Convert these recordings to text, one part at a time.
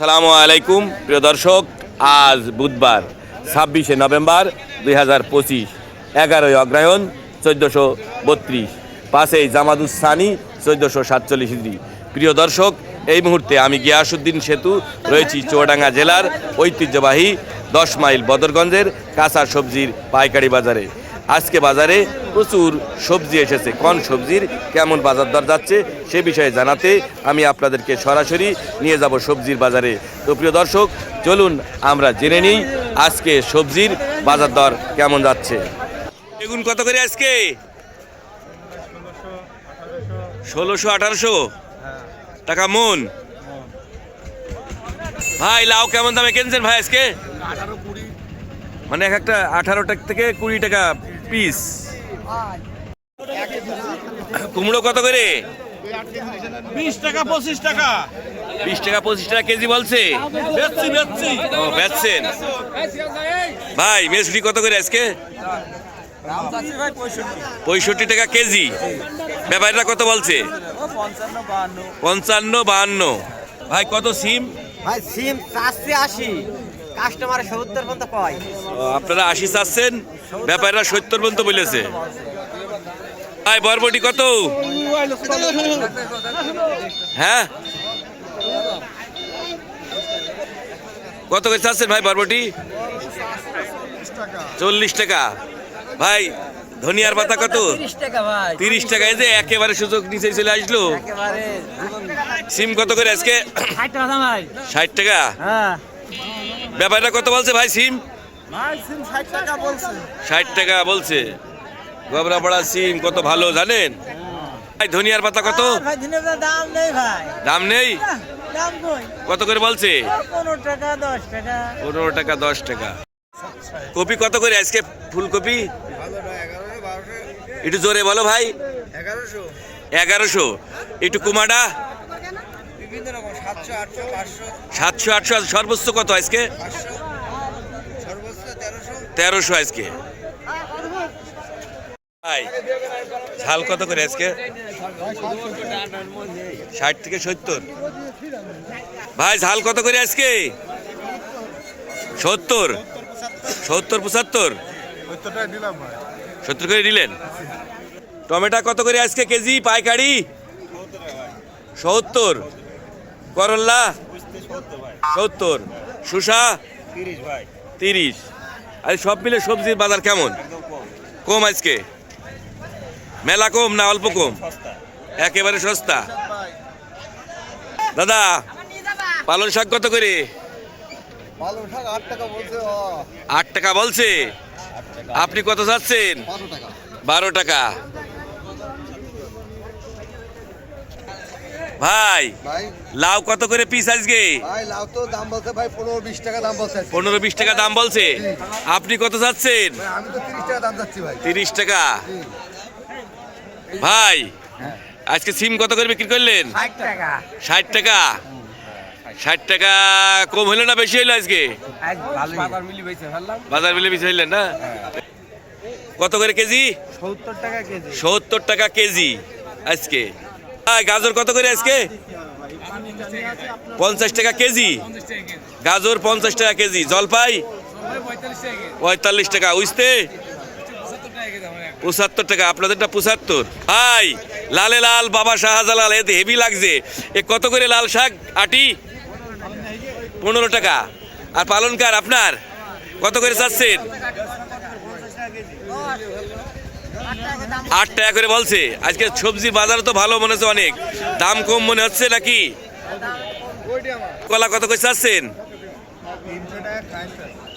সালামু আলাইকুম, প্রিয় দর্শক, আজ বুধবার, ছাব্বিশে নভেম্বর দুই হাজার পঁচিশ, এগারোই অগ্রায়ণ চোদ্দোশো বত্রিশ, পাঁচই জামাদুসানি চোদ্দোশো সাতচল্লিশ হিজড়ি। প্রিয় দর্শক, এই মুহূর্তে আমি গিয়াসুদ্দিন সেতু, রয়েছি চুয়াডাঙ্গা জেলার ঐতিহ্যবাহী দশ মাইল বদরগঞ্জের কাঁচা সবজির পাইকারি বাজারে। আজকে বাজারে প্রচুর সবজি এসেছে। কোন সবজির কেমন বাজার দর যাচ্ছে সে বিষয়ে জানাতে আমি আপনাদেরকে সরাসরি নিয়ে যাব সবজির বাজারে। তো প্রিয় দর্শক চলুন আমরা জেনে নিই আজকে সবজির বাজার দর কেমন যাচ্ছে। বেগুন কত করে আজকে? ষোলোশো আঠারোশো? টাকা মন। ভাই লাউ কেমন দামে কিনছেন ভাই আজকে? মানে এক একটা আঠারো টাকা থেকে কুড়ি টাকা পিস কুমড়ো কত করে? বিশ টাকা পঁচিশ টাকা। বিশ টাকা পঁচিশ টাকা কেজি বলছে? ও বেচছেন। ভাই মেসরি কত করে আজকে? পঁয়ষট্টি টাকা কেজি। ব্যাপারটা কত বলছে? পঞ্চান্ন বাহান্ন। ভাই কত সিম? ভাই সিম চারশে আশি। কাস্টমার সত্তর পর্যন্ত কয় আপনারা আশি চাচ্ছেন? ব্যাপারটা সত্তর পর্যন্ত বলেছে। ভাই বরবটি কত? হ্যাঁ? কত করে চাচ্ছেন ভাই বরবটি? চল্লিশ টাকা। ভাই ধনিয়ার পাতা কত? তিরিশ টাকা এই যে একেবারে সুযোগ নিচে চলে আসলো। সিম কত করে আজকে? ষাট টাকা হ্যাঁ ব্যাপারটা কত বলছে ভাই সিম? ষাট টাকা বলছে। ষাট টাকা বলছে। গবরাপাড়া সিম কত ভালো জানেন? ভাই ধনিয়ার পাতা কত? দাম নেই ভাই। দাম নেই? দাম কই? কত করে বলছে? পনেরো টাকা দশ টাকা। কপি কত করে? আজকে ফুলকপি? একটু জোরে বলো ভাই। এগারোশো। এগারোশো। একটু কুমাডা সাতশো আটশো সর্বোচ্চ কত আজকে? তেরোশো। তেরোশো আজকে। ভাই ঝাল কত করে আজকে? ষাট থেকে সত্তর। ভাই ঝাল কত করে আজকে? সত্তর। সত্তর পঁচাত্তর? সত্তর করে দিলেন টমেটো কত করে আজকে কেজি? পাইকারি? সত্তর। করল্লা? সত্তর। শুষা তিরিশ। আর সব মিলে সবজির বাজার কেমন? কম আজকে? মেলা কম না অল্প কম? একেবারে সস্তা। দাদা পালন শাক কত করে? পালং শাক আট টাকা বলছে আট টাকা বলছে? আপনি কত চাচ্ছেন বারো টাকা বারো টাকা ভাই ভাই। লাউ কত করে পিস আজকে? লাউ তো দাম বলছে ভাই পনেরো বিশ টাকা দাম বলছে পনেরো বিশ টাকা দাম বলছে। আপনি কত চাচ্ছেন ভাই, আমি তো তিরিশ টাকা ভাই। ভাই আজকে সিম কত করে বিক্রি করলেন? ষাট টাকা। ষাট টাকা? কম হলো না বেশি হলো আজকে? বাজার মিলি বেশি হইলেন না? কত করে কেজি? সত্তর টাকা কেজি। সত্তর টাকা কেজি আজকে। গাজর কত করে আজকে? পঞ্চাশ টাকা কেজি। গাজর পঞ্চাশ টাকা কেজি। জলপাই? পঁয়তাল্লিশ টাকা। উইস্তে পঁচাত্তর টাকা। আপনাদেরটা পঁচাত্তর। ভাই লালে লাল, বাবা শাহজালাল এতে হেভি লাগছে। এ কত করে লাল শাক? আটি? পনেরো টাকা। আর পালনকার আপনার? কত করে চাচ্ছেন? আট টাকা করে বলছে। আজকে সবজির বাজার তো ভালো মনে হচ্ছে অনেক। দাম কম মনে হচ্ছে নাকি? কলা কত করে চাচ্ছেন?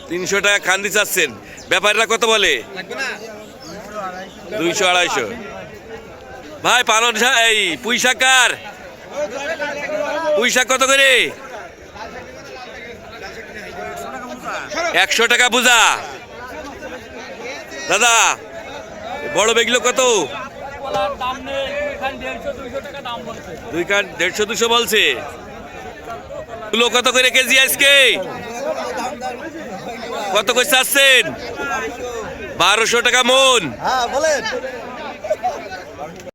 তিনশো টাকা খান্দি চাচ্ছেন। ব্যাপারীরা কত বলে? দুইশো আড়াইশো। ভাই, পালন এই পুঁই শাক কার? পুঁই শাক কত করে? একশো টাকা বুঝা। দাদা বড় বেগুলো কত? দুই কান দেড়শো দুশো বলছে। তুলো কত করে কেজি আজকে? কত করে চাচ্ছেন? বারোশো টাকা মন। হ্যাঁ বলেন।